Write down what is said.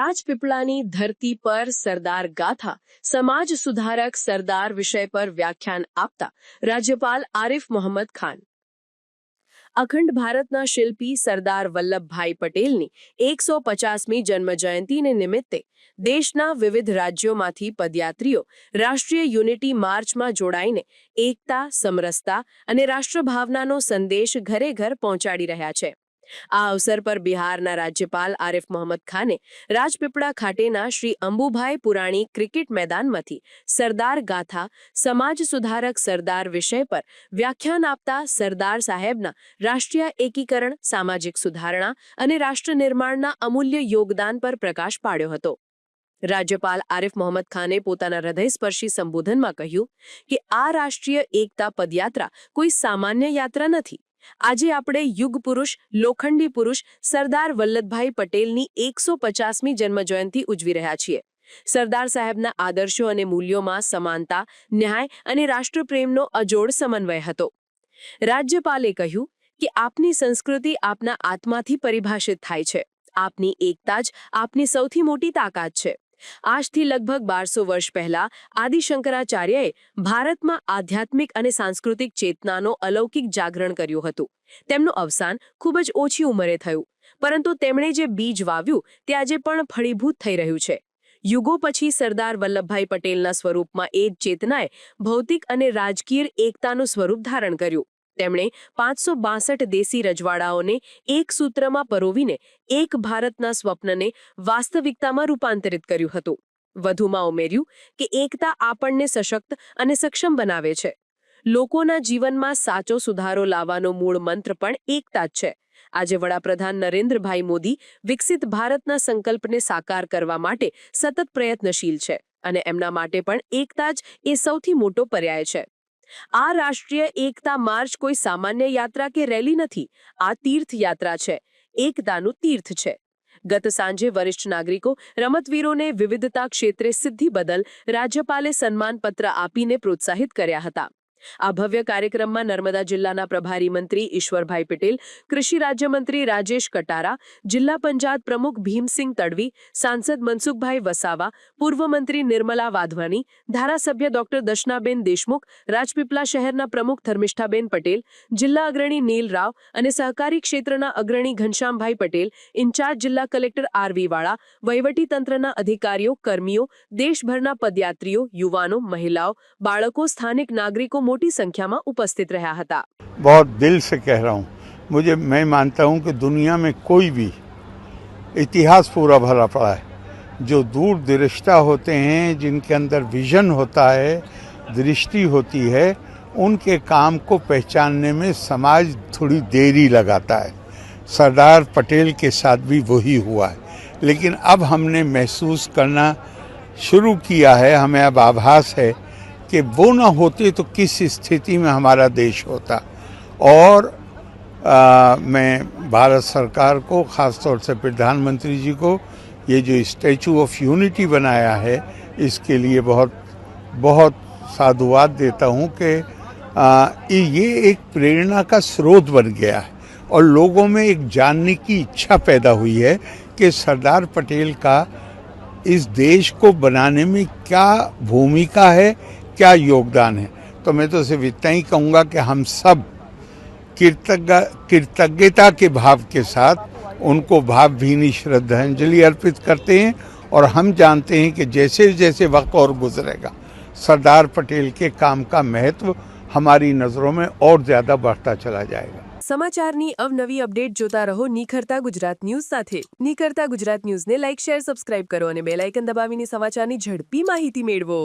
રાજપીપળાની ધરતી પર સરદાર ગાથા સમાજ સુધારક સરદાર વિષય પર વ્યાખ્યાન આપતા રાજ્યપાલ આરિફ મોહમ્મદ ખાન. અખંડ ભારતના શિલ્પી સરદાર વલ્લભભાઈ પટેલની એકસો પચાસમી જન્મજયંતિને નિમિત્તે દેશના વિવિધ રાજ્યોમાંથી પદયાત્રીઓ રાષ્ટ્રીય યુનિટી માર્ચમાં જોડાઈને એકતા, સમરસતા અને રાષ્ટ્રભાવનાનો સંદેશ ઘરે ઘર પહોંચાડી રહ્યા છે. આ અવસર પર બિહારના રાજ્યપાલ આરિફ મોહમ્મદ ખાને રાજપીપળા ખાતેના શ્રી અંબુભાઈ પુરાણી ક્રિકેટ મેદાનમાંથી સરદાર ગાથા સમાજ સુધારક સરદાર વિષય પર વ્યાખ્યાન આપતા સરદાર સાહેબના રાષ્ટ્રીય એકીકરણ, સામાજિક સુધારણા અને રાષ્ટ્ર નિર્માણના અમૂલ્ય યોગદાન પર પ્રકાશ પાડ્યો હતો. રાજ્યપાલ આરિફ મોહમ્મદ ખાને પોતાના હૃદયસ્પર્શી સંબોધનમાં કહ્યું કે આ રાષ્ટ્રીય એકતા પદયાત્રા કોઈ સામાન્ય યાત્રા નથી આજે આપણે યુગ પુરુષ, લોખંડી પુરુષ સરદાર વલ્લભભાઈ પટેલની એકસો પચાસમી જન્મજયંતિ ઉજવી રહ્યા છીએ. સરદાર સાહેબના આદર્શો અને મૂલ્યોમાં સમાનતા, ન્યાય અને રાષ્ટ્રપ્રેમનો અજોડ સમન્વય હતો. રાજ્યપાલે કહ્યું કે આપની સંસ્કૃતિ આપના આત્માથી પરિભાષિત થાય છે. આપની એકતા જ આપની સૌથી મોટી તાકાત છે. આજથી લગભગ બારસો વર્ષ પહેલા આદિશંકરાચાર્યએ ભારતમાં આધ્યાત્મિક અને સાંસ્કૃતિક ચેતનાનો અલૌકિક જાગરણ કર્યું હતું. તેમનું અવસાન ખૂબ જ ઓછી ઉંમરે થયું, પરંતુ તેમણે જે બીજ વાવ્યું તે આજે પણ ફળીભૂત થઈ રહ્યું છે. યુગો પછી સરદાર વલ્લભભાઈ પટેલના સ્વરૂપમાં એ જ ચેતનાએ ભૌતિક અને રાજકીય એકતાનું સ્વરૂપ ધારણ કર્યું. તેમણે પાંચસો બાસઠ દેશી રજવાડાઓને એક સૂત્રમાં પરોવીને એક ભારતના સ્વપ્નને વાસ્તવિકતામાં રૂપાંતરિત કર્યું હતું. વધુમાં ઉમેર્યું કે એકતા આપણને સશક્ત અને સક્ષમ બનાવે છે. લોકોના જીવનમાં સાચો સુધારો લાવવાનો મૂળ મંત્ર પણ એકતા જ છે. આજે વડાપ્રધાન નરેન્દ્રભાઈ મોદી વિકસિત ભારતના સંકલ્પને સાકાર કરવા માટે સતત પ્રયત્નશીલ છે અને એમના માટે પણ એકતા જ એ સૌથી મોટો પર્યાય છે. આ રાષ્ટ્રીય એકતા માર્ચ કોઈ સામાન્ય યાત્રા કે રેલી નથી, આ તીર્થયાત્રા છે, એકતાનું તીર્થ છે. ગત સાંજે વરિષ્ઠ નાગરિકો રમતવીરોને વિવિધતા ક્ષેત્રે સિદ્ધિ બદલ રાજ્યપાલે સન્માનપત્ર આપીને પ્રોત્સાહિત કર્યા હતા. આ ભવ્ય કાર્યક્રમમાં નર્મદા જિલ્લાના પ્રભારી મંત્રી ઈશ્વરભાઈ પટેલ, કૃષિ રાજ્યમંત્રી રાજેશ કટારા, જિલ્લા પંચાયત પ્રમુખ ભીમસિંહ તડવી, સાંસદ મનસુખભાઈ વસાવા, પૂર્વ મંત્રી નિર્મલા વાધવાની, ધારાસભ્ય ડોક્ટર દર્શનાબેન દેશમુખ રાજપીપલા શહેરના પ્રમુખ ધર્મિષ્ઠાબેન પટેલ, જિલ્લા અગ્રણી નીલ રાવ અને સહકારી ક્ષેત્રના અગ્રણી ઘનશ્યામભાઈ પટેલ, ઇન્ચાર્જ જિલ્લા કલેક્ટર આરવી વાળા, વહીવટી તંત્રના અધિકારીઓ, કર્મીઓ, દેશભરના પદયાત્રીઓ, યુવાનો, મહિલાઓ, બાળકો, સ્થાનિક નાગરિકો મોટી સંખ્યામાં ઉપસ્થિત રહ્યા હતા बहुत दिल से कह रहा हूँ मुझे मैं मानता हूँ कि दुनिया में कोई भी इतिहास पूरा भरा पड़ा है जो दूर दृष्टा होते हैं जिनके अंदर विजन होता है दृष्टि होती है उनके काम को पहचानने में समाज थोड़ी देरी लगाता है सरदार पटेल के साथ भी वही हुआ है लेकिन अब हमने महसूस करना शुरू किया है हमें अब आभास है कि वो ना होते तो किस स्थिति में हमारा देश होता। और आ, मैं भारत सरकार को ख़ास तौर से प्रधानमंत्री जी को ये जो स्टैचू ऑफ़ यूनिटी बनाया है इसके लिए बहुत बहुत साधुवाद देता हूँ कि ये एक प्रेरणा का स्रोत बन गया है। और लोगों में एक जानने की इच्छा पैदा हुई है कि सरदार पटेल का इस देश को बनाने में क्या भूमिका है क्या योगदान है तो मैं तो सिर्फ इतना ही कहूँगा कि हम सब कृतज्ञ कृतज्ञता के भाव के साथ उनको भावभीनी श्रद्धांजलि अर्पित करते हैं और हम जानते हैं कि जैसे जैसे वक्त और गुजरेगा सरदार पटेल के काम का महत्व हमारी नज़रों में और ज़्यादा बढ़ता चला जाएगा સમાચારની અવનવી અપડેટ જોતા રહો નિખરતા ગુજરાત ન્યૂઝ સાથે નિખરતા ગુજરાત ન્યૂઝને લાઇક શેર સબસ્ક્રાઇબ કરો અને બેલ આઇકન દબાવીને સમાચારની ઝડપી માહિતી મેળવો